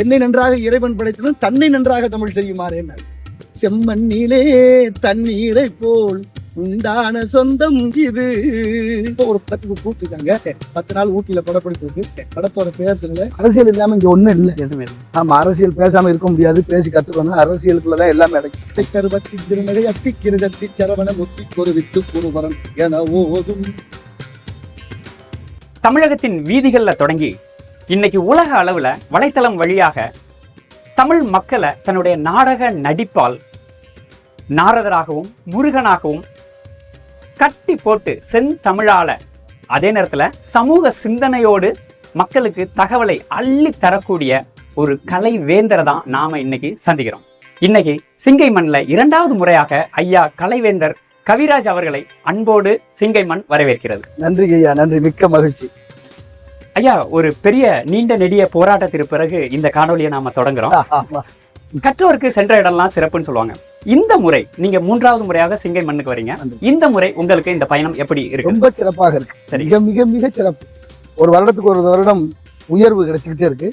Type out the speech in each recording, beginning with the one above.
என்னை நன்றாக இறைவன் படைத்தனும் தன்னை நன்றாக தமிழ் செய்யுமாறு என்ன செம்மண்ணிலே தண்ணீரை போல் உண்டான சொந்தம் இது. ஒரு படத்துக்கு கூப்பிட்டுருக்காங்க. பத்து நாள் ஊட்டியில படப்பிடிப்பு இருக்கு படத்தோட பேர் சொல்லல அரசியல் இல்லாம இங்க ஒண்ணும் இல்ல. எதுவுமே. ஆமா அரசியல் பேசாம இருக்க முடியாது பேசி கத்துக்கணும். அரசியலுக்குள்ளதான் எல்லாமே அடக்கி கருவத்தி திருநகை அத்தி கிருதத்தி சரவண முத்தி ஒரு வித்து குருவரம் என ஓதும். தமிழகத்தின் வீதிகள்ல தொடங்கி இன்னைக்கு உலக அளவுல வலைத்தளம் வழியாக தமிழ் மக்களை தன்னுடைய நாடக நடிப்பால் நாரதராகவும் முருகனாகவும் கட்டி போட்டு செந்தமிழால அதே நேரத்துல சமூக சிந்தனையோடு மக்களுக்கு தகவலை அள்ளி தரக்கூடிய ஒரு கலை வேந்தரை தான் நாம இன்னைக்கு சந்திக்கிறோம். இன்னைக்கு சிங்கை மண்ணில் இரண்டாவது முறையாக ஐயா கலைவேந்தர் கவிராஜ் அவர்களை அன்போடு சிங்கை மண் வரவேற்கிறது. நன்றி ஐயா நன்றி. மிக்க மகிழ்ச்சி. ஐயா ஒரு பெரிய நீண்ட நெடிய போராட்டத்திற்கு பிறகு இந்த காணொலியை நாம தொடங்குறோம். கற்றோருக்கு சென்ற இடம்லாம் சிறப்புன்னு சொல்லுவாங்க. இந்த முறை நீங்க மூன்றாவது முறையாக சிங்கை மண்ணுக்கு வரீங்க. இந்த முறை உங்களுக்கு இந்த பயணம் எப்படி இருக்கு? ரொம்ப சிறப்பாக இருக்கு. மிக மிக மிக சிறப்பு. ஒரு வருடத்துக்கு ஒரு வருடம் உயர்வு கிடைச்சிக்கிட்டே இருக்கு.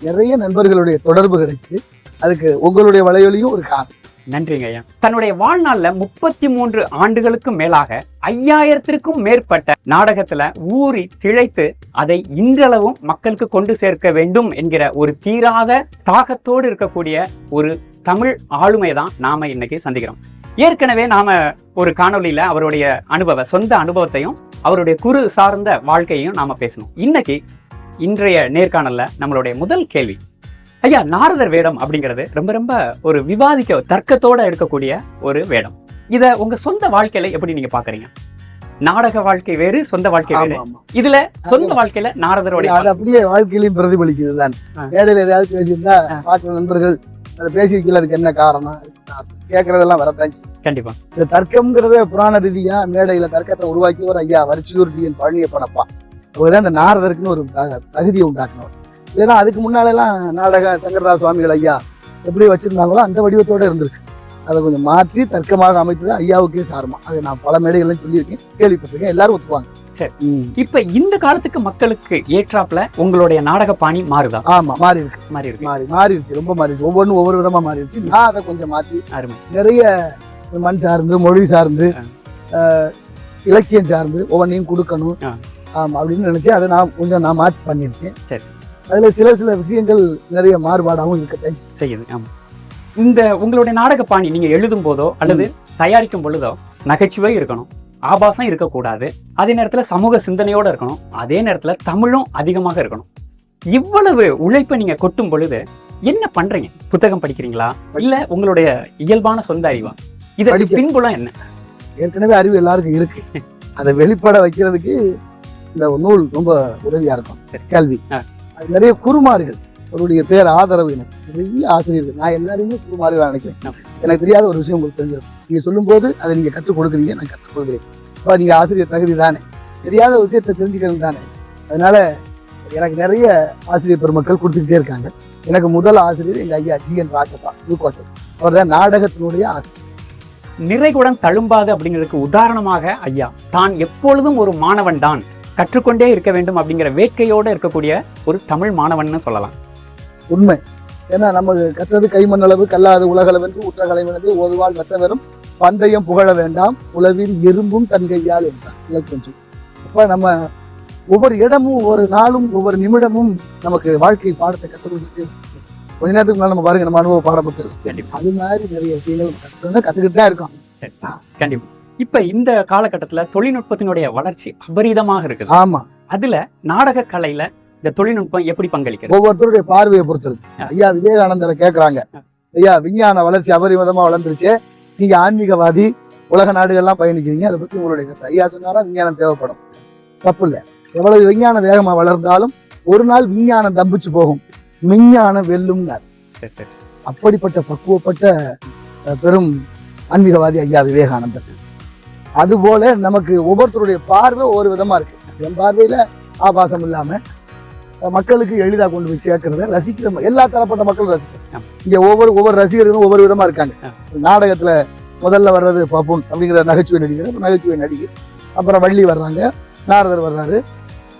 நிறைய நண்பர்களுடைய தொடர்பு கிடைக்குது. அதுக்கு உங்களுடைய வலையொலியும் ஒரு காரணம். நன்றிங்க ஐயா. தன்னுடைய வாழ்நாளில் முப்பத்தி மூன்று ஆண்டுகளுக்கும் மேலாக ஐயாயிரத்திற்கும் மேற்பட்ட நாடகத்துல ஊறி திழைத்து அதை இன்றளவும் மக்களுக்கு கொண்டு சேர்க்க வேண்டும் என்கிற ஒரு தீராத தாகத்தோடு இருக்கக்கூடிய ஒரு தமிழ் ஆளுமை தான் நாம இன்னைக்கு சந்திக்கிறோம். ஏற்கனவே நாம ஒரு காணொளியில அவருடைய அனுபவ சொந்த அனுபவத்தையும் அவருடைய குரு சார்ந்த வாழ்க்கையையும் நாம பேசணும் இன்னைக்கு இன்றைய நேர்காணல்ல நம்மளுடைய முதல் கேள்வி ஐயா நாரதர் வேடம் அப்படிங்கிறது ரொம்ப ரொம்ப ஒரு விவாதிக்க தர்க்கத்தோட இருக்கக்கூடிய ஒரு வேடம். இத உங்க சொந்த வாழ்க்கையில எப்படி நீங்க பாக்குறீங்க? நாடக வாழ்க்கை வேறு சொந்த வாழ்க்கை வேறு. இதுல சொந்த வாழ்க்கையில நாரதரோட அது அப்படியே வாழ்க்கையிலையும் பிரதிபலிக்குது தான். மேடையில் ஏதாவது பேசியிருந்தா. பார்க்குற நண்பர்கள் அதை பேசியிருக்கல அதுக்கு என்ன காரணம்? கேட்கறதெல்லாம் வரத்தான் செய்யும். கண்டிப்பா. இந்த தர்க்கம்ங்கிறத புராண ரீதியா மேடையில தர்க்கத்தை உருவாக்கியவர் ஐயா வரிச்சியூர் டி என் பழனிய பணப்பா அவர்தான் இந்த நாரதருக்குன்னு ஒரு தகுதியை உண்டாக்குனவர். ஏன்னா அதுக்கு முன்னாலெல்லாம் நாடக சங்கரதாஸ் சுவாமிகள் ஐயா எப்படி வச்சிருந்தாங்களோ அந்த வடிவத்தோட இருந்திருக்கு. அதை கொஞ்சம் மாற்றி தர்க்கமாக அமைத்தது ஐயாவுக்கே சாரமா. அதை நான் பல மேடைகள்லையும் சொல்லியிருக்கேன் கேள்விப்பட்டிருக்கேன் எல்லாரும் ஒத்துவாங்க சரி. இப்ப இந்த காலத்துக்கு மக்களுக்கு ஏற்றாப்புல உங்களுடைய நாடக பாணி மாறுதா? ஆமா மாறி இருக்கு மாறி இருக்கு மாறி மாறிடுச்சு ரொம்ப மாறிடுச்சு ஒவ்வொன்றும் ஒவ்வொரு விதமா மாறிடுச்சு நான் அதை கொஞ்சம் மாத்தி நிறைய மண் சார்ந்து மொழி சார்ந்து இலக்கியம் சார்ந்து ஒவ்வொன்றையும் கொடுக்கணும். ஆமா அப்படின்னு நினைச்சு அதை நான் கொஞ்சம் நான் மாத்தி பண்ணியிருக்கேன். சரி. அதுல சில சில விஷயங்கள் நிறைய மாறுபாடாகவும் இருக்கத்தான் செய்யுது. செய்யுது. ஆமா. இந்த உங்களுடைய நாடக பாணி நீங்க எழுதும் போதோ அல்லது தயாரிக்கும் பொழுதோ நகைச்சுவை இருக்கணும். ஆபாசம் இருக்கக்கூடாது. அதே நேரத்துல சமூக சிந்தனையோட இருக்கணும். அதே நேரத்துல தமிழும் அதிகமாக இருக்கணும். இவ்வளவு உழைப்பை நீங்க கொட்டும் பொழுது என்ன பண்றீங்க? புத்தகம் படிக்கிறீங்களா? இல்ல உங்களுடைய இயல்பான சொந்த அறிவா? இதற்கு. பின்புலம் என்ன? ஏற்கனவே அறிவு எல்லாருக்கும் இருக்கு. அதை வெளிப்பட வைக்கிறதுக்கு இந்த நூல் ரொம்ப உதவியா இருக்கும். சரி. அது நிறைய குருமார்கள். அவருடைய பேர் ஆதரவு எனக்கு. நிறைய ஆசிரியர்கள். நான் எல்லாருமே குருமார்கள் நினைக்கிறேன். எனக்கு தெரியாத ஒரு விஷயம் உங்களுக்கு தெரிஞ்சிருக்கும் நீங்க சொல்லும்போது அதை நீங்க கற்றுக் கொடுக்குறீங்க நான் கற்றுக் கொடுக்குறேன். அப்போ நீங்க ஆசிரியர் தகுதி தானே. தெரியாத விஷயத்தை தெரிஞ்சுக்கணும் தானே. அதனால எனக்கு நிறைய ஆசிரியர் பெருமக்கள் கொடுத்துக்கிட்டே இருக்காங்க. எனக்கு முதல் ஆசிரியர் எங்க ஐயா ஜி என் ராஜப்பா புதுக்கோட்டை. அவர் தான் நாடகத்தினுடைய ஆசிரியர். நிறைகுடன் தழும்பாது அப்படிங்கிறதுக்கு உதாரணமாக ஐயா தான் எப்பொழுதும் ஒரு மாணவன் தான் கற்றுக்கொண்டே இருக்க வேண்டும் அப்படிங்கிற வேட்கையோட இருக்கக்கூடிய ஒரு தமிழ் மாணவன்னு சொல்லலாம். உண்மை. ஏன்னா நம்ம கற்றது கைமண்ணளவு கல்லாது உலகளவென்று உற்ற கலைவனது ஓதுவாள் மெத்தவரும் பந்தயம் புகழ வேண்டாம் உளவில் எறும்பும் தன் கையால் என்றான். இலக்கியம் சொல்லி. அப்ப நம்ம ஒவ்வொரு இடமும் ஒவ்வொரு நாளும் ஒவ்வொரு நிமிடமும் நமக்கு வாழ்க்கை பாடத்தை கற்றுக் கொடுத்துட்டு கொஞ்ச நேரத்துக்கு முன்னாடி நம்ம பாருங்க நம்ம அனுபவ பாடப்பட்டு கண்டிப்பா. அது மாதிரி நிறைய விஷயங்கள் கற்றுக்கிட்டு கத்துக்கிட்டு தான் இருக்கோம். கண்டிப்பா. இப்ப இந்த காலகட்டத்துல தொழில்நுட்பத்தினுடைய வளர்ச்சி அபரிதமாக இருக்குது. ஆமா. அதுல நாடக கலையில இந்த தொழில்நுட்பம் எப்படி பங்களிக்கிறது? ஒவ்வொருத்தருடைய பார்வையை பொறுத்தது ஆ. ஐயா விவேகானந்தரை கேக்குறாங்க. ஆ. ஐயா விஞ்ஞான வளர்ச்சி அபரிமிதமா வளர்ந்துருச்சு. நீங்க ஆன்மீகவாதி உலக நாடுகள்லாம் பயணிக்கிறீங்க. அதை பத்தி உங்களுடைய கருத்து. ஐயா சொன்னாரா விஞ்ஞானம் தேவைப்படும். தப்பு இல்ல எவ்வளவு விஞ்ஞானம் வேகமா வளர்ந்தாலும் ஒரு நாள் விஞ்ஞானம் தப்பிச்சு போகும். விஞ்ஞானம் வெல்லும்னார். அப்படிப்பட்ட பக்குவப்பட்ட பெரும் ஆன்மீகவாதி ஐயா விவேகானந்தர். அதுபோல நமக்கு ஒவ்வொருத்தருடைய பார்வை ஒவ்வொரு விதமா இருக்கு. என் பார்வையில ஆபாசம் இல்லாம அஹ், மக்களுக்கு எளிதா கொண்டு போய் சேர்க்கறத ரசிக்கிற எல்லா தரப்பட்ட மக்களும் ரசிக்கிறோம். இங்க ஒவ்வொரு ஒவ்வொரு ரசிகர்களும் ஒவ்வொரு விதமா இருக்காங்க. நாடகத்துல முதல்ல வர்றது பப்புன் அப்படிங்கிற நகைச்சுவை நடிகர் நகைச்சுவை நடிகை அப்புறம் வள்ளி வர்றாங்க நாரதர் வர்றாரு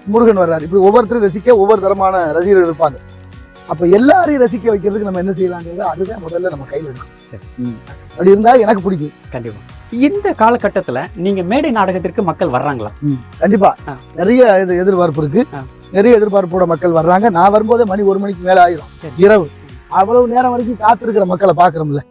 முருகன் வர்றாரு. இப்படி ஒவ்வொருத்தரும் ரசிக்க ஒவ்வொரு தரமான ரசிகர்கள் இருப்பாங்க. அப்ப எல்லாரையும் ரசிக்க வைக்கிறதுக்கு நம்ம என்ன செய்யலாங்கிறது அதுதான் முதல்ல நம்ம கையில் சரி. எடுக்கணும் ம். அப்படி இருந்தா எனக்கு பிடிக்கும். கண்டிப்பா. இந்த காலகட்டத்துல நீங்க மேடை நாடகத்திற்கு மக்கள் வர்றாங்களா. கண்டிப்பா. நிறைய இது எதிர்பார்ப்பு இருக்கு. நிறைய எதிர்பார்ப்போட மக்கள் வர்றாங்க. நான் வரும்போதே மணி ஒரு மணிக்கு மேல ஆயிரும். இரவு. அவ்வளவு நேரம் வரைக்கும் காத்திருக்கிற மக்களை பாக்குறோம்ல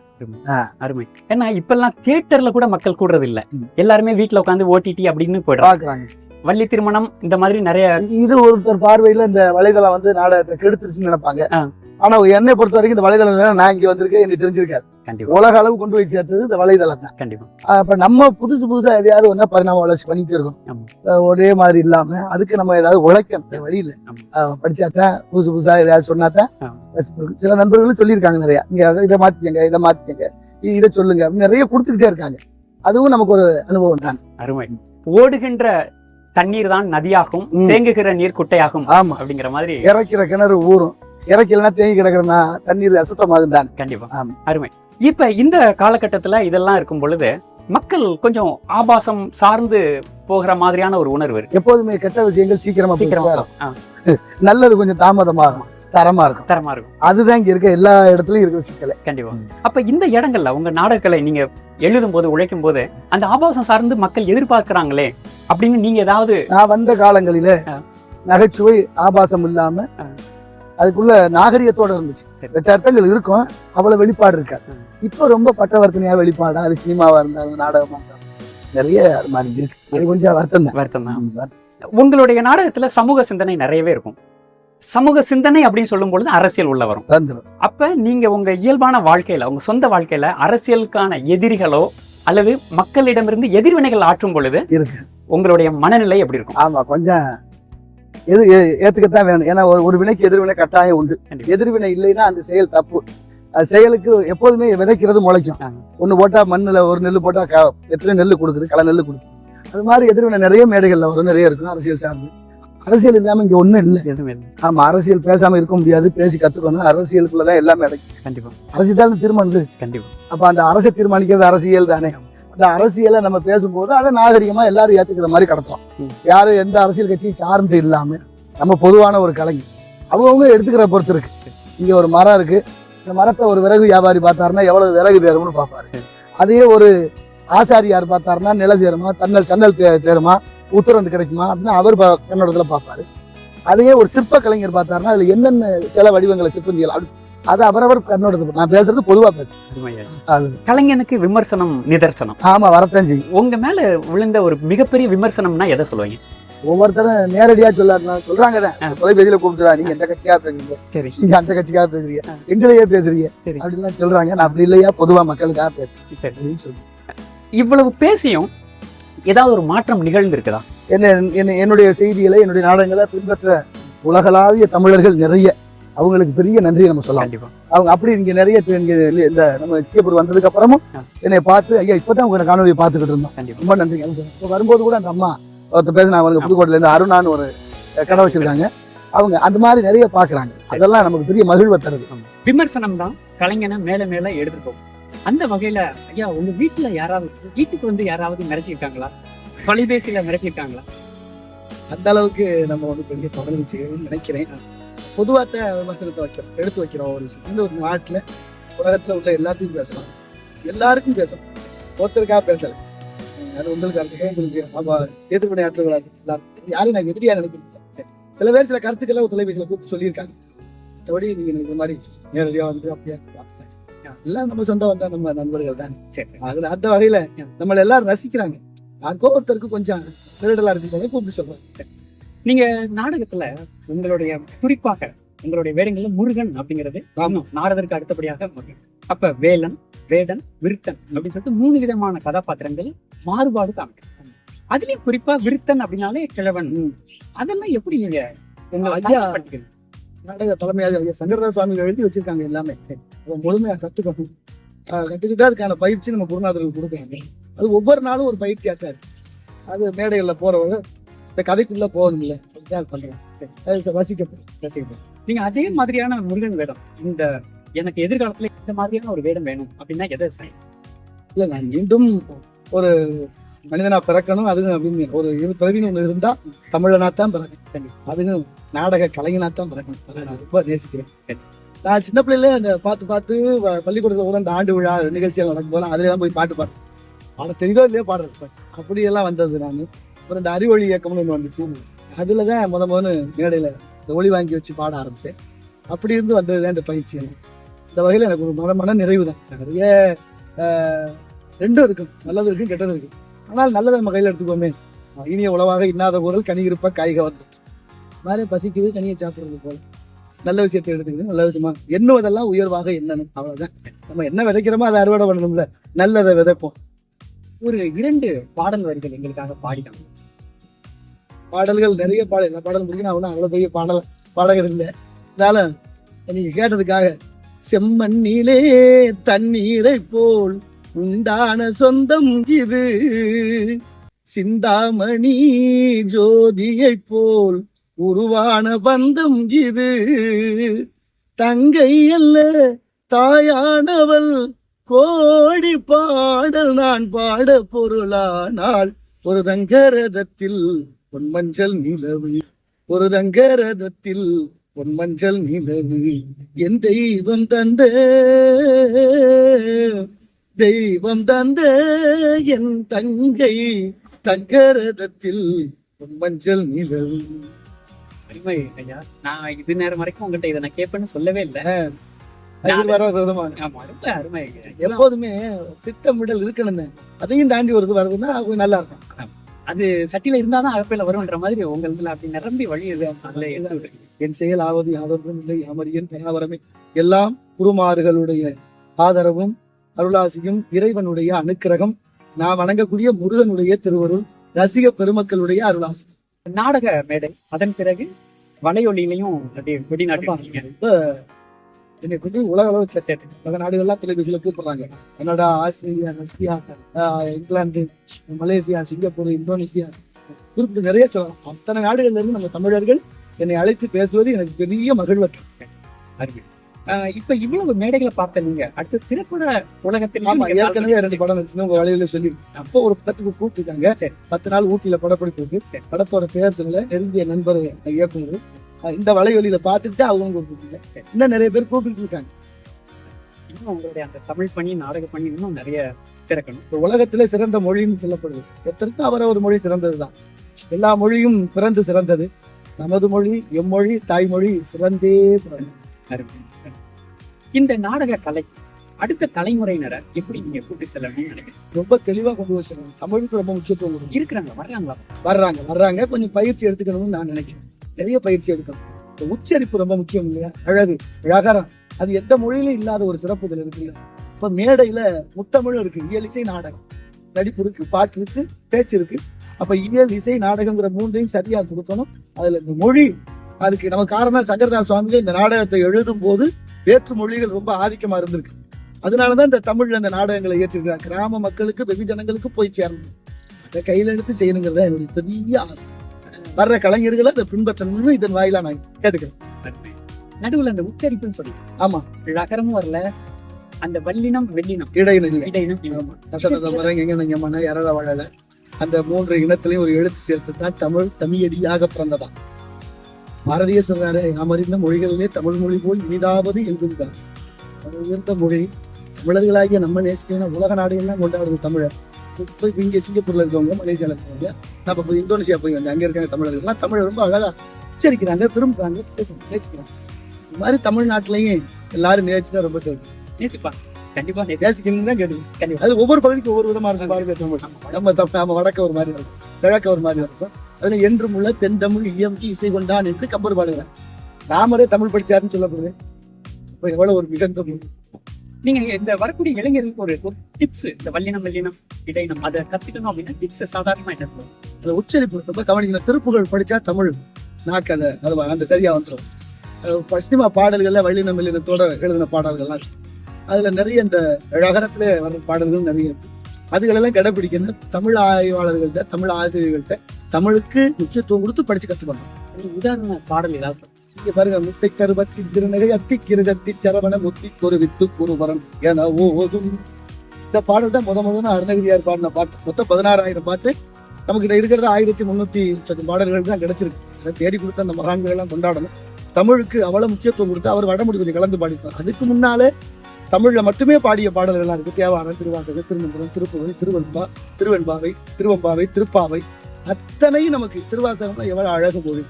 அருமை. ஏன்னா இப்பெல்லாம் தியேட்டர்ல கூட மக்கள் கூடுறது இல்ல. எல்லாருமே வீட்ல உட்காந்து ஓடிடி அப்படின்னு போயிடுறாங்க. வள்ளி திருமணம் இந்த மாதிரி நிறைய இது ஒருத்தர் பார்வையில இந்த வலைதளம் வந்து நாடகத்தை கெடுத்துருச்சுன்னு நினைப்பாங்க. ஆனா என்னை பொறுத்த வரைக்கும் இந்த வலைதளம் நான் இங்க வந்திருக்கேன் எனக்கு தெரிஞ்சிருக்காது. கண்டிப்பா. உலக அளவு கொண்டு போய் சேர்த்தது இந்த வலைதளம் தான் கண்டிப்பா அப்ப நம்ம புதுசு புதுசா எதையாவது ஒண்ணா பரிணாம வளர்ச்சி பண்ணிட்டு இருக்கோம். ஒரே மாதிரி இல்லாம அதுக்கு நம்ம ஏதாவது உழைக்கணும். வேற வழி இல்ல. ஆமா. அஹ் படிச்சாதான் புதுசு புதுசா எதையாவது சொன்னாதான் ஆ. சில நண்பர்களும் சொல்லியிருக்காங்க நிறைய. நீங்க இதை மாத்திக்கங்க இதை மாத்திக்கங்க இதை சொல்லுங்க நிறைய கொடுத்துக்கிட்டே இருக்காங்க. அதுவும் நமக்கு ஒரு அனுபவம் தான். அருமை. ஓடுகின்ற தண்ணீர் தான் நதியாகும். தேங்குகிற நீர் குட்டையாகும் ஆமா. அப்படிங்கிற மாதிரி இறக்கிற கிணறு ஊறும். இறக்கலைன்னா தேங்கி கிடக்குறனா தண்ணீர் அசுத்தமாகும் தான் கண்டிப்பா. ஆமா. அருமை. இப்ப இந்த காலகட்டத்துல இதெல்லாம் இருக்கும் பொழுது மக்கள் கொஞ்சம் ஆபாசம் சார்ந்து போகிற மாதிரியான ஒரு உணர்வு இருக்கு. எப்போதுமே கெட்ட விஷயங்கள் சீக்கிரமா சீக்கிரமா நல்லது கொஞ்சம் தாமதமாகும் தரமா இருக்கும். தரமா இருக்கும். அதுதான் இங்க இருக்க எல்லா இடத்துலயும் இருக்கிற சிக்கலை. கண்டிப்பா. அப்ப இந்த இடங்கள்ல உங்க நாடகங்களை நீங்க எழுதும் போது உழைக்கும் போது அந்த ஆபாசம் சார்ந்து மக்கள் எதிர்பார்க்கறாங்களே அப்படின்னு நீங்க ஏதாவது நான் வந்த காலங்களில. நகைச்சுவை ஆபாசம் இல்லாம. அதுக்குள்ள நாகரிகத்தோட இருந்துச்சு. ரெண்டு அர்த்தங்கள் இருக்கும். அவ்வளவு வெளிப்பாடு இருக்காது. இப்போ ரொம்ப பட்டவர்த்தனையா வெளிப்பாடா அது சினிமாவா இருந்தாலும் நாடகமா இருந்தாலும் நிறைய அது மாதிரி இருக்கு. அது கொஞ்சம் வருத்தம் தான் வருத்தம். தான். உங்களுடைய நாடகத்துல சமூக சிந்தனை நிறையவே இருக்கும். சமூக சிந்தனை அப்படின்னு சொல்லும் பொழுது அரசியல் உள்ள வரும். அப்ப நீங்க உங்க இயல்பான வாழ்க்கையில உங்க சொந்த வாழ்க்கையில அரசியலுக்கான எதிரிகளோ அல்லது மக்களிடமிருந்து எதிர்வினைகள் ஆற்றும் பொழுது இருக்கு. உங்களுடைய மனநிலை எப்படி இருக்கும்? ஆமா கொஞ்சம் எது ஏ- ஏத்துக்கத்தான் வேணும். ஏன்னா ஒரு ஒரு வினைக்கு எதிர்வினை கட்டாயம் உண்டு. எதிர்வினை இல்லைன்னா அந்த செயல் தப்பு. அது செயலுக்கு எப்போதுமே விதைக்கிறது முளைக்கும். ஆ. ஒண்ணு போட்டா மண்ணுல ஒரு நெல்லு போட்டா க- எத்தனை நெல்லு கொடுக்குது? களை நெல்லு கொடுக்குது. அது மாதிரி எதிர்வினை நிறைய மேடைகள்ல வரும் நிறைய இருக்கும் அரசியல் சார்ந்து. அரசியல் இல்லாம இங்க ஒண்ணும் இல்லை. எதுவுமே இல்லை. ஆமா அரசியல் பேசாம இருக்க முடியாது பேசி கத்துக்கணும். அரசியலுக்குள்ளதான் எல்லாமே அடக்கும் கண்டிப்பா. அரசியல் தான் தீர்மானது கண்டிப்பா. அப்ப அந்த அரசை தீர்மானிக்கிறது அரசியல் தானே. அந்த அரசியலை நம்ம பேசும்போது அதை நாகரிகமா எல்லாரும் ஏத்துக்கிற மாதிரி கடத்துறோம். ம். யாரு எந்த அரசியல் கட்சியும் சார்ந்து இல்லாம நம்ம பொதுவான ஒரு கலைஞர். அவங்கவுங்க எடுத்துக்கிற பொறுத்து இருக்கு. இங்க ஒரு மரம் இருக்கு. இந்த மரத்தை ஒரு விறகு வியாபாரி பார்த்தாருன்னா எவ்வளவு விறகு தேரும்னு பார்ப்பாரு. சரி. அதே ஒரு ஆசாரியார் பார்த்தாருன்னா நில சேருமா தன்னல் சன்னல் தே- தேருமா உத்தரந்து கிடைக்குமா அப்படின்னு அவர் கண்ணோட்டத்துல பார்ப்பாரு. அதையே ஒரு சிற்ப கலைஞர் பார்த்தாருன்னா அதுல என்னென்ன சில வடிவங்களை சிற்பம் செய்யலாம் அப்படி அது அவரவர் கண்ணோட்டத்தை நான் பேசுறது பொதுவா பேசுறேன். அது. கலைஞனுக்கு விமர்சனம் நிதர்சனம். ஆமா வரத்தான் செய்யும். உங்க மேல விழுந்த ஒரு மிகப்பெரிய விமர்சனம்னா எதை சொல்லுவீங்க? ஒவ்வொருத்தரும் நேரடியா சொல்லாருன்னா சொல்றாங்க தான். தொலைபேசியில கூப்பிட்டுறா நீங்க எந்த கட்சிக்காக பேசுறீங்க? சரி. நீங்க அந்த கட்சிக்காக பேசுறீங்க. எங்களையே பேசுறீங்க. சரி. அப்படின்லாம் சொல்றாங்க. நான் அப்படி இல்லையா? பொதுவா மக்களுக்காக பேசுறேன். சரி. அப்படின்னு சொல்லி இவ்வளவு பேசியும் ஏதாவது ஒரு மாற்றம் நிகழ்ந்து இருக்குதா என்ன என்ன- என்னுடைய செய்திகளை என்னுடைய நாடகங்களை பின்பற்ற உலகளாவிய தமிழர்கள் நிறைய. அவங்களுக்கு பெரிய நன்றியை நம்ம சொல்லலாம். கண்டிப்பா. அவங்க அப்படி இங்க நிறைய இங்க இந்த நம்ம சிங்கப்பூர் வந்ததுக்கு அப்புறமும். என்னை பார்த்து ஐயா இப்பதான் உங்க காணொலியை பார்த்துக்கிட்டு இருந்தோம். ரொம்ப நன்றிங்க இப்போ வரும்போது கூட அந்த அம்மா ஒருத்தர் பேசினா அவங்க புதுக்கோட்டையில இருந்து அருணான்னு ஒரு கடை வச்சிருக்காங்க. அவங்க அந்த மாதிரி நிறைய பாக்குறாங்க அதெல்லாம் நமக்கு பெரிய மகிழ்வை தருது. விமர்சனம் தான் கலைஞனை மேல மேல எடுத்துட்டு போகும். அந்த வகையில ஐயா உங்க வீட்டுல யாராவது வீட்டுக்கு வந்து யாராவது மிரட்டியிருக்காங்களா? தொலைபேசியில மிரட்டியிருக்காங்களா? அந்த அளவுக்கு நம்ம வந்து பெரிய செய்யணும்னு நினைக்கிறேன். பொதுவாக விமர்சனத்தை வைக்கிறோம் எடுத்து வைக்கிறோம் ஒரு விஷயம் இந்த ஒரு நாட்டுல உலகத்துல உள்ள எல்லாத்தையும் பேசலாம். எல்லாருக்கும் பேசலாம். ஒருத்தருக்காக பேசல. அது உங்களுக்கு அர்த்தம் உங்களுக்கு ஆமா எதிர்வினை ஆற்றுகளா எல்லாரும் யாரும் நான் எதிரியா நினைக்கிறேன் சில பேர் சில கருத்துக்களை தொலைபேசியில கூப்பிட்டு சொல்லியிருக்காங்க. மற்றபடி நீங்க இந்த மாதிரி நேரடியா வந்து அப்படியே எல்லாம் நம்ம சொந்த வந்தா நம்ம நண்பர்கள் தான். அதுல அந்த வகையில நம்மள எல்லாரும் ரசிக்கிறாங்க. யாருக்கோ ஒருத்தருக்கு கொஞ்சம் திருடலா இருக்கு கூப்பிட்டு சொல்றாங்க. நீங்க நாடகத்துல உங்களுடைய குறிப்பாக உங்களுடைய வேடங்கள்ல முருகன் அப்படிங்கிறது. நாரதருக்கு அடுத்தபடியாக முருகன். அப்ப வேலன் வேடன் விருத்தன் அப்படின்னு சொல்லிட்டு மூணு விதமான கதாபாத்திரங்கள் மாறுபாடு காமிக்கும். அதுலயும் குறிப்பா விருத்தன் அப்படின்னாலே கிழவன். அதெல்லாம் எப்படி நீங்க? நாடக தலைமையாக ஐயா சங்கரதாஸ் சுவாமிகள் எழுதி வச்சிருக்காங்க எல்லாமே. அதை முழுமையா கத்துக்கணும். கத்துக்கிட்டா அதுக்கான பயிற்சி நம்ம குருநாதர்கள் கொடுக்குறாங்க அது ஒவ்வொரு நாளும் ஒரு பயிற்சியா தான் இருக்கு. அது மேடைகள்ல போறவங்க இந்த கதைக்குள்ள போகணும்ல அதுதான் பண்றோம் அது ரசிக்கப்படும் ரசிகர்கள். நீங்க அதே மாதிரியான முருகன் வேடம் இந்த எனக்கு எதிர்காலத்துல இந்த மாதிரியான ஒரு வேடம் வேணும் அப்படின்னா எதை? இல்ல நான் மீண்டும் ஒரு மனிதனா பிறக்கணும் அதுவும் அப்படின்னு ஒரு இரு பிறவின்னு ஒன்று இருந்தா தமிழனா தான் பிறக்கணும். அதுவும் நாடக கலைஞனா தான் பிறக்கணும் அதை நான் ரொம்ப நேசிக்கிறேன். நான் சின்ன பிள்ளையில அந்த பார்த்து பார்த்து பள்ளிக்கூடத்துல கூட அந்த ஆண்டு விழா நிகழ்ச்சிகள் நடக்கும் போது அதுல தான் போய் பாட்டு பாடுறேன் ஆனா தெரியுதோ இல்லையோ பாடுறது. அப்படியெல்லாம் வந்தது நான் அப்புறம் இந்த அறிவொளி இயக்கம்னு ஒன்று வந்துச்சு. அதில் தான் முத முதல்ல மேடையில் இந்த ஒளி வாங்கி வச்சு பாட ஆரம்பித்தேன் அப்படி இருந்து வந்தது தான் இந்த பயிற்சி எனக்கு. இந்த வகையில் எனக்கு ஒரு மன மன நிறைவு தான் நிறைய ரெண்டும் இருக்கும். நல்லது இருக்கும் கெட்டது இருக்கும். ஆனால் நல்லதை நம்ம கையில் எடுத்துக்கோமே இனிய உளவாக இன்னாத குரல் கனி இருப்பா காய்க வந்துச்சு மாதிரி பசிக்குது கனியை சாப்பிட்றது போல. நல்ல விஷயத்தை எடுத்துக்கணும் நல்ல விஷயமா எண்ணுவதெல்லாம் உயர்வாக எண்ணணும். அவ்வளவுதான். நம்ம என்ன விதைக்கிறோமோ அதை அறுவடை பண்ணணும்ல. நல்லதை விதைப்போம். ஒரு இரண்டு பாடல் வரிகள் எங்களுக்காக பாடினாங்க பாடல்கள் நிறைய பாடல் எல்லா பாடலும் பிடிக்கும் நான் ஒன்றும் அவ்வளோ பெரிய பாடல் பாடகர் இல்லை இருந்தாலும் நீங்க கேட்டதுக்காக செம்மண்ணிலே தண்ணீரை போல் உண்டான சொந்தம் இது. சிந்தாமணி ஜோதியை போல் உருவான பந்தம் இது. தங்கை அல்ல தாயானவள் கோடி பாடல் நான் பாட பொருளானாள் ஒரு தங்கரதத்தில் பொன் மஞ்சள் நிலவு. ஒரு தங்கரதத்தில் பொன் மஞ்சள் நிலவு. என் தெய்வம் தந்த தெய்வம் தந்த என் தங்கை தங்கரதத்தில் பொன் மஞ்சள் நிலவு. அருமை ஐயா. நான் இது நேரம் வரைக்கும் உங்கள்கிட்ட இதை நான் கேட்பேன்னு சொல்லவே இல்லை. எப்போதுமே திட்டமிடல் இருக்கணும் அதையும் தாண்டி வருது வருதுன்னா நல்லா இருக்கும். அது சட்டியில இருந்தாதான் அகப்பையில வரும்ன்ற மாதிரி உங்களதுல அப்படி நிரம்பி அதுல எழுதி விடுறீங்க. என் செயல் ஆவது யாதொன்றும் இல்லை அமரியன் பராவரமே எல்லாம் குருமார்களுடைய ஆதரவும் அருளாசியும் இறைவனுடைய அனுக்கிரகம். நான் வணங்கக்கூடிய முருகனுடைய திருவருள் ரசிக பெருமக்களுடைய அருளாசி. நாடக மேடை. அதன் பிறகு வலையொலியிலையும் அப்படியே வெளிநாட்டு என்னை கொண்டு உலக அளவு சேர்த்து உலக நாடுகள்லாம் தொலைபேசியில கூப்பிடுறாங்க. Canada Australia Russia England Malaysia Singapore Indonesia குறிப்பிட்டு நிறைய சொல்லலாம். அத்தனை நாடுகள்ல இருந்து நம்ம தமிழர்கள் என்னை அழைத்து பேசுவது எனக்கு பெரிய மகிழ்வு இப்ப இவ்வளவு மேடைகளை பார்த்த நீங்க அடுத்து திரைப்பட உலகத்திலேயும் ஆமா ஏற்கனவே ரெண்டு படம் நடிச்சு உங்க வழியில சொல்லி அப்போ ஒரு படத்துக்கு கூப்பிட்டுருக்காங்க. சரி. பத்து நாள் ஊட்டியில படப்பிடிப்பு இருக்கு. படத்தோட பெயர் சொல்ல நெருங்கிய நண்பர் இயக்குனர் இந்த வலையொலியில பார்த்துட்டு அவங்க கூப்பிட்டுருக்காங்க. இன்னும் நிறைய பேர் கூப்பிட்டு இருக்காங்க இன்னும் உங்களுடைய அந்த தமிழ் பணி நாடக பணி இன்னும் நிறைய திறக்கணும். இப்ப உலகத்திலே சிறந்த மொழின்னு சொல்லப்படுது. எத்தனைக்கும் அவர ஒரு மொழி சிறந்ததுதான் எல்லா மொழியும் பிறந்து சிறந்தது. நமது மொழி எம்மொழி தாய்மொழி சிறந்தே பிறந்தது. இந்த நாடக கலை அடுத்த தலைமுறையினரை எப்படி நீங்க கூட்டி செல்லணும்னு நினைக்கிறீங்க? ரொம்ப தெளிவா கொண்டு வச்சிருக்காங்க. தமிழுக்கு ரொம்ப முக்கியத்துவம். இருக்கிறாங்க வர்றாங்களா? வர்றாங்க வர்றாங்க. கொஞ்சம் பயிற்சி எடுத்துக்கணும்னு நான் நினைக்கிறேன். நிறைய பயிற்சி எடுக்கணும் இந்த உச்சரிப்பு ரொம்ப முக்கியம் இல்லையா? அழகு அழகரம் அது எந்த மொழியிலும் இல்லாத ஒரு சிறப்பு இதில் இருக்குல்ல? இப்ப மேடையில முத்தமிழும் இருக்கு இயல் இசை நாடகம். நடிப்பு இருக்கு பாட்டு இருக்கு பேச்சு இருக்கு. அப்ப இயல் இசை நாடகங்கிற மூன்றையும் சரியா கொடுக்கணும். அதுல இந்த மொழி அதுக்கு நம்ம காரணம் சங்கரதாஸ் சுவாமிகள் இந்த நாடகத்தை எழுதும் போது வேற்று மொழிகள் ரொம்ப ஆதிக்கமா இருந்திருக்கு. அதனாலதான் இந்த தமிழ்ல இந்த நாடகங்களை ஏற்றிருக்கிறார் கிராம மக்களுக்கு வெகுஜனங்களுக்கு போய் சேரணும். அதை கையில எடுத்து செய்யணுங்கிறது தான் என்னுடைய பெரிய ஆசை. வர்ற கலைஞர்களை அதை பின்பற்றணும்னு இதன் வாயிலா நான் கேட்டுக்கிறேன். நடுவுல அந்த உச்சரிப்புன்னு சொல்லி ஆமா. ரகரமும் வரல. அந்த வல்லினம் வெள்ளினம் இடையினம் மரம் எங்க நீங்க மன யாராவது வாழல. அந்த மூன்று இனத்திலையும் ஒரு எழுத்து சேர்த்து தான் தமிழ் தமிழடியாக பிறந்ததாம். பாரதியர் சொல்றாரு அமர்ந்த மொழிகளிலே தமிழ் மொழி போல் இனிதாவது என்பதுதான் அது உயர்ந்த மொழி தமிழர்களாகிய நம்ம நேசிக்கணும் உலக நாடுகள்லாம் கொண்டாடுது தமிழர். இப்போ இங்க சிங்கப்பூர்ல இருக்கவங்க மலேசியால இருக்கவங்க நம்ம இப்போ இந்தோனேசியா போய் வந்து அங்க இருக்காங்க தமிழர்கள்லாம் தமிழ் ரொம்ப அழகா உச்சரிக்கிறாங்க விரும்புறாங்க பேசுறாங்க நேசிக்கிறாங்க. இந்த மாதிரி தமிழ்நாட்டிலையும் எல்லாரும் நேசிச்சா ரொம்ப சிறப்பு. நேசிப்பா. கண்டிப்பா நேசி நேசிக்கணும்னு தான் கேட்டுக்கணும் கண்டிப்பா. அது ஒவ்வொரு பகுதிக்கும் ஒவ்வொரு விதமா இருக்கும் பாருங்க தமிழ். நம்ம தம் நம்ம வடக்க ஒரு மாதிரி இருக்கும் கிழக்க ஒரு மாதிரி இருக்கும். அதுல என்றும் உள்ள தென் தமிழ் இயம்கி இசை கொண்டான் என்று கம்பர் பாடுகிறார். ராமரே தமிழ் படிச்சாருன்னு சொல்லப்படுது. இப்ப எவ்வளவு ஒரு மிகுந்த. நீங்க இந்த வரக்கூடிய இளைஞர்களுக்கு ஒரு ஒரு டிப்ஸ் இந்த வல்லினம் வெள்ளினம் இடையினம் அதை கத்துக்கணும் அப்படின்னா டிப்ஸ் சாதாரணமா என்ன சொல்லுவோம் அந்த உச்சரிப்பு ரொம்ப கவனிக்கணும் திருப்புகள் படிச்சா தமிழ் நாக்கு அதை அது அந்த சரியா வந்துடும் சினிமா பாடல்கள்ல வள்ளினம் வெள்ளினத்தோட எழுதின பாடல்கள்லாம். அதுல நிறைய இந்த அழகரத்துல வர்ற பாடல்கள் நிறைய இருக்கு. அதுகளெல்லாம் கடைபிடிக்கணும் தமிழ் ஆய்வாளர்கள்ட்ட தமிழ் ஆசிரியர்கள்ட்ட தமிழுக்கு முக்கியத்துவம் கொடுத்து படிச்சு கத்துக்கணும். உதாரண பாடல் ஏதாவது இங்க பாருங்க முத்தை கருவத்தி திருநகை அத்தி கிருசத்தி சரவண முத்தி ஒரு வித்து குருவரன் என ஓதும். இந்த பாடல் தான் முத முதல்ல அருணகிரியார் பாடின பாட்டு. மொத்தம் பதினாறாயிரம் பாட்டு. நமக்கு இருக்கிறது ஆயிரத்தி முன்னூத்தி சொச்சம் பாடல்கள் தான் கிடைச்சிருக்கு. அதை தேடி கொடுத்த அந்த மகான்கள் எல்லாம் கொண்டாடணும். தமிழுக்கு அவ்வளவு முக்கியத்துவம் கொடுத்து அவர் வடமொழி கொஞ்சம் கலந்து பாடிப்பார் அதுக்கு முன்னாலே தமிழ்ல மட்டுமே பாடிய பாடல்கள்லாம் இருக்கு. தேவாரம் திருவாசகம் திருமந்திரம் திருப்புகழ் திருவெண்பா திருவெண்பாவை திருவம்பாவை திருப்பாவை. அத்தனையும் நமக்கு திருவாசகம்ல எவ்வளவு அழகு போகுது.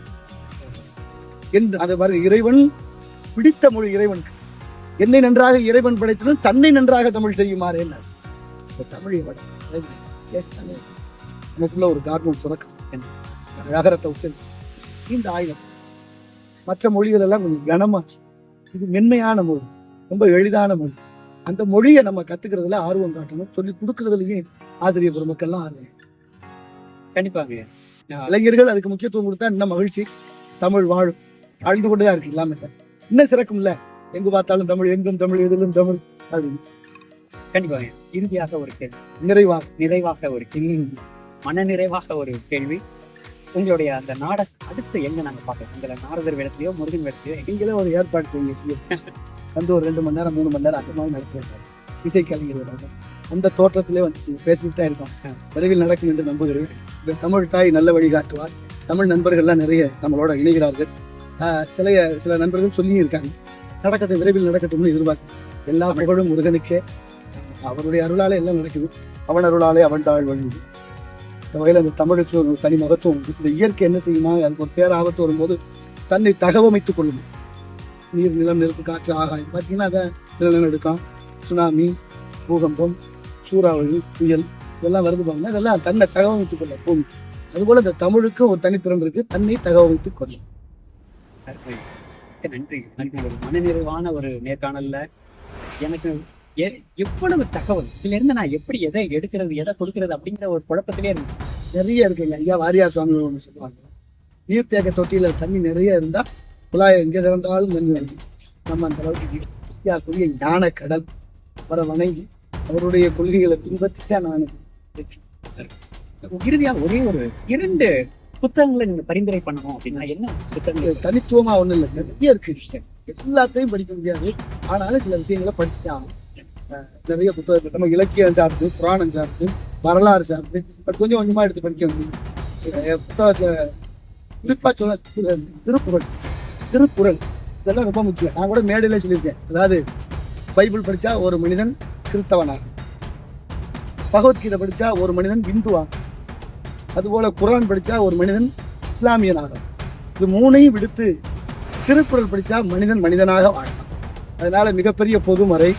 என்று அதை பாருங்க இறைவன் பிடித்த மொழி இறைவனுக்கு என்னை நன்றாக இறைவன் படைத்ததும் தன்னை நன்றாக தமிழ் செய்யுமாறு என்ன? தமிழ். நமக்குள்ள ஒரு கார்மம் சுரக்கம். அகரத்தை உச்சரி இந்த ஆயுதம். மற்ற மொழிகள் எல்லாம் கொஞ்சம் கனமா இது மென்மையான மொழி ரொம்ப எளிதான மொழி. அந்த மொழியை நம்ம கத்துக்கிறதுல ஆர்வம் காட்டணும். சொல்லி கொடுக்கறதுலயும் ஆசிரியர் பெருமக்கள்லாம் ஆர்வம். கண்டிப்பாங்க இளைஞர்கள் அதுக்கு முக்கியத்துவம் கொடுத்தா இன்னும் மகிழ்ச்சி? தமிழ் வாழும். வாழ்ந்து கொண்டு தான் இருக்கு. இல்லாம இல்ல. இன்னும் சிறக்கும் இல்ல எங்க பார்த்தாலும் தமிழ் எங்கும் தமிழ் எதிலும் தமிழ். அப்படின்னு கண்டிப்பாங்க இறுதியாக ஒரு கேள்வி. நிறைவா? நிறைவாக ஒரு கேள்வி. மன நிறைவாக ஒரு கேள்வி. உங்களுடைய அந்த நாடகம் அடுத்து எங்க நாங்க பார்க்கலாம் உங்களை நாரதர் வேடத்திலயோ முருகன் வேடத்திலயோ நீங்களே ஒரு ஏற்பாடு செய்யுங்க வந்து ஒரு ரெண்டு மணி நேரம் மூணு மணி நேரம் அந்த மாதிரி நடத்துவாங்க இசை அந்த தோற்றத்திலே வந்து பேசிட்டு தான் இருக்கோம். விரைவில் நடக்கும் என்று நம்புகிறேன். இந்த தமிழ் தாய் நல்ல வழிகாட்டுவார். தமிழ் நண்பர்கள்லாம் நிறைய நம்மளோட இணைகிறார்கள். சில சில நண்பர்கள் சொல்லியும் இருக்காங்க. நடக்கட்டும் விரைவில் நடக்கட்டும்னு எதிர்பார்க்கிறேன் எல்லா புகழும் முருகனுக்கே. அவருடைய அருளாலே எல்லாம் நடக்குது. அவன் அருளாலே அவன் தாழ் வழியுது. இந்த வகையில் அந்த தமிழுக்கு ஒரு தனி மகத்துவம் இந்த இயற்கை என்ன செய்யுமா அதுக்கு ஒரு பேர் ஆபத்து வரும்போது தன்னை தகவமைத்துக் கொள்ளும். நீர் நிலம் நெருப்பு காற்று ஆகாயம். பார்த்தீங்கன்னா அதை நிலநடுக்கம் சுனாமி பூகம்பம் சூறாவளி புயல் இதெல்லாம் வருது பாருங்க. இதெல்லாம் தன்னை தகவமைத்துக் கொள்ள பூமி. அதுபோல இந்த தமிழுக்கு ஒரு தனித்திறன் இருக்கு. தன்னை தகவமைத்துக் கொள்ளும். நன்றி. நன்றி. ஒரு மனநிறைவான ஒரு நேர்காணல்ல எனக்கு எவ்வளவு தகவல். இதுல இருந்து நான் எப்படி எதை எடுக்கிறது எதை கொடுக்கிறது அப்படிங்கிற ஒரு குழப்பத்திலே இருந்தேன். நிறைய இருக்குங்க. ஐயா வாரியார் சுவாமிகள் ஒன்று சொல்லுவாங்க. நீர்த்தேக்க தொட்டியில தண்ணி நிறைய இருந்தா குழாயை எங்கே திறந்தாலும் தண்ணி வருது நம்ம அந்த அளவுக்கு ஐயாக்குரிய ஞான கடல் அவரை வணங்கி அவருடைய கொள்கைகளை பின்பற்றி தான் நான் இறுதியா ஒரே ஒரு இரண்டு புத்தகங்களை நீங்க பரிந்துரை பண்ணணும் அப்படின்னா என்ன புத்தகங்கள்? தனித்துவமா ஒண்ணும் இல்லை. நிறைய இருக்கு எல்லாத்தையும் படிக்க முடியாது. ஆனாலும் சில விஷயங்களை படிச்சுதான் அஹ் நிறைய புத்தகங்கள். நம்ம இலக்கியம் சார்ந்து புராணம் சார்ந்து வரலாறு சார்ந்து பட் கொஞ்சம் கொஞ்சமா எடுத்து படிக்க முடியும். புத்தகத்தை புத்தகத்துல குறிப்பா சொல்ல திருக்குறள். திருக்குறள். இதெல்லாம் ரொம்ப முக்கியம். நான் கூட மேடையில சொல்லியிருக்கேன். அதாவது பைபிள் படிச்சா ஒரு மனிதன் கிறிஸ்தவனாக பகவத்கீதை படிச்சா ஒரு மனிதன் இந்துவாகும் அதுபோல் குரான் படித்தா ஒரு மனிதன் இஸ்லாமியனாக இது மூணையும் விடுத்து திருக்குறள் படித்தா மனிதன் மனிதனாக வாழலாம் அதனால் மிகப்பெரிய பொதுமறை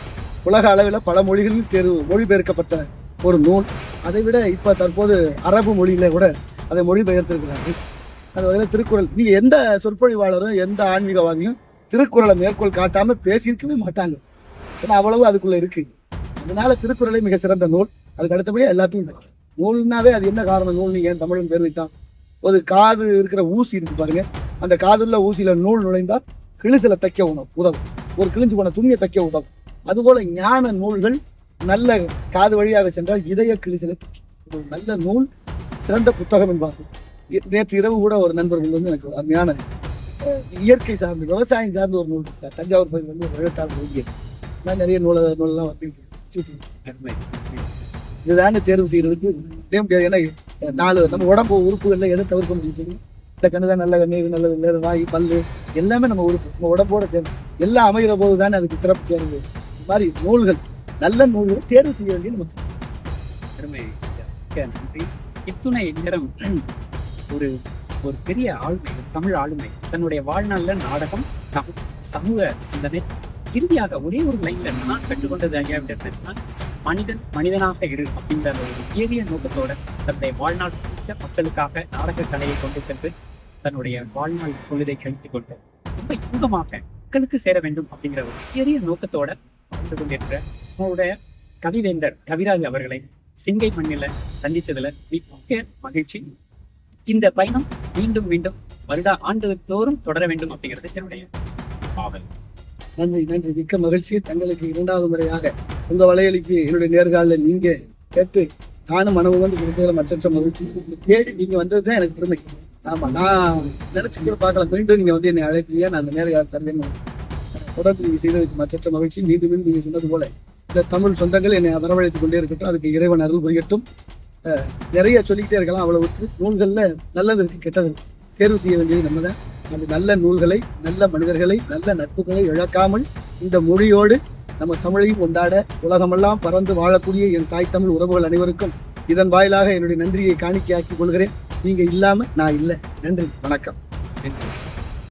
உலக அளவில் பல மொழிகளில் தேர்வு மொழிபெயர்க்கப்பட்ட ஒரு நூல். அதை விட இப்போ தற்போது அரபு மொழியில் கூட அதை மொழிபெயர்த்திருக்கிறார்கள். அது வகையில் திருக்குறள் நீங்கள் எந்த சொற்பொழிவாளரும் எந்த ஆன்மீகவாதியும் திருக்குறளை மேற்கோள் காட்டாமல் பேசியிருக்கவே மாட்டாங்க. ஏன்னா அவ்வளவு அதுக்குள்ளே இருக்குது அதனால் திருக்குறளை மிக சிறந்த நூல். அதுக்கு அடுத்தபடியாக எல்லாத்தையும் இருக்கு. நூல்னாவே அது என்ன காரணம்? நூல் நீங்கள் ஏன் தமிழன் பேர் வைத்தான் ஒரு காது இருக்கிற ஊசி இருக்கு பாருங்க. அந்த காதுள்ள ஊசியில நூல் நுழைந்தால் கிழிசில தைக்க உணவு உதவும். ஒரு கிழிஞ்சு போன துணியை தைக்க உதவும். அதுபோல ஞான நூல்கள் நல்ல காது வழியாக சென்றால் இதய கிழிசில ஒரு நல்ல நூல் சிறந்த புத்தகம் என்பார்கள். நேற்று இரவு கூட ஒரு நண்பர்கள் வந்து எனக்கு அருமையான இயற்கை சார்ந்து விவசாயம் சார்ந்து ஒரு நூல் கொடுத்தார். தஞ்சாவூர் பகுதியில் வந்து ஒரு எழுத்தாளர் எழுதியது நான் நிறைய நூல நூலெல்லாம் வந்து இதுதாங்க இதுதானே தேர்வு செய்யறதுக்கு? முடிய முடியாது? ஏன்னா நாலு நம்ம உடம்பு உறுப்புகள்ல எதை தவிர்க்க முடியும் இந்த கண்ணு தான் நல்ல கண்ணு இது நல்லது இல்லை வாய் பல்லு எல்லாமே நம்ம உறுப்பு நம்ம உடம்போட சேர்ந்து. எல்லாம் அமைகிற போது தானே அதுக்கு சிறப்பு சேர்ந்து. இது மாதிரி நூல்கள் நல்ல நூல்களை தேர்வு செய்ய வேண்டிய நமக்கு. அருமை. நன்றி. இத்துணை நேரம் ஒரு ஒரு பெரிய ஆளுமை தமிழ் ஆளுமை தன்னுடைய வாழ்நாளில் நாடகம் சமூக சிந்தனை இறுதியாக ஒரே ஒரு லைன்ல நான் கற்றுக்கொண்டது ஐயா விட மனிதன் மனிதனாக இரு அப்படின்ற ஒரு உயரிய நோக்கத்தோட தன்னுடைய வாழ்நாள் முழுக்க மக்களுக்காக நாடக கலையை கொண்டு சென்று தன்னுடைய வாழ்நாள் பொழுதை கழித்துக் கொண்டு ரொம்ப இன்பமாக மக்களுக்கு சேர வேண்டும் அப்படிங்கிற ஒரு உயரிய நோக்கத்தோட வாழ்ந்து கொண்டிருக்கிற நம்மளுடைய கவிவேந்தர் கவிராஜ் அவர்களை சிங்கை மண்ணில சந்தித்ததுல மிக்க மகிழ்ச்சி. இந்த பயணம் மீண்டும் மீண்டும் வருட ஆண்டு தோறும் தொடர வேண்டும் அப்படிங்கிறது என்னுடைய பாவல் நன்றி நன்றி. மிக்க மகிழ்ச்சி. தங்களுக்கு இரண்டாவது முறையாக உங்க வலையலிக்கு என்னுடைய நேர்காலில் நீங்க கேட்டு நானும் மனம் வந்து கொடுத்ததுல மச்சற்ற மகிழ்ச்சி. கேட்டு நீங்க வந்ததுதான் எனக்கு பெருமை. ஆமா நான் நினைச்சு கூட பார்க்கல. மீண்டும் நீங்க வந்து என்னை அழைப்பீங்க. நான் அந்த நேர்காலம் தருவேன். தொடர்ந்து நீங்க செய்ததுக்கு மச்சற்ற மகிழ்ச்சி. மீண்டும் மீண்டும் நீங்க சொன்னது போல இந்த தமிழ் சொந்தங்கள் என்னை வரவழைத்துக் கொண்டே இருக்கட்டும். அதுக்கு இறைவன் அருள் புரியட்டும். நிறைய சொல்லிக்கிட்டே இருக்கலாம் அவ்வளவுக்கு. நூல்களில் நல்லது இருக்கு கெட்டது தேர்வு செய்ய வேண்டியது நம்ம தான் நல்ல நூல்களை நல்ல மனிதர்களை நல்ல நட்புகளை இழக்காமல் இந்த மொழியோடு நம்ம தமிழையும் கொண்டாட உலகமெல்லாம் பறந்து வாழக்கூடிய என் தாய் தமிழ் உறவுகள் அனைவருக்கும் இதன் வாயிலாக என்னுடைய நன்றியை காணிக்கையாக்கிக் கொள்கிறேன். நீங்க இல்லாம நான் இல்லை. நன்றி. வணக்கம்.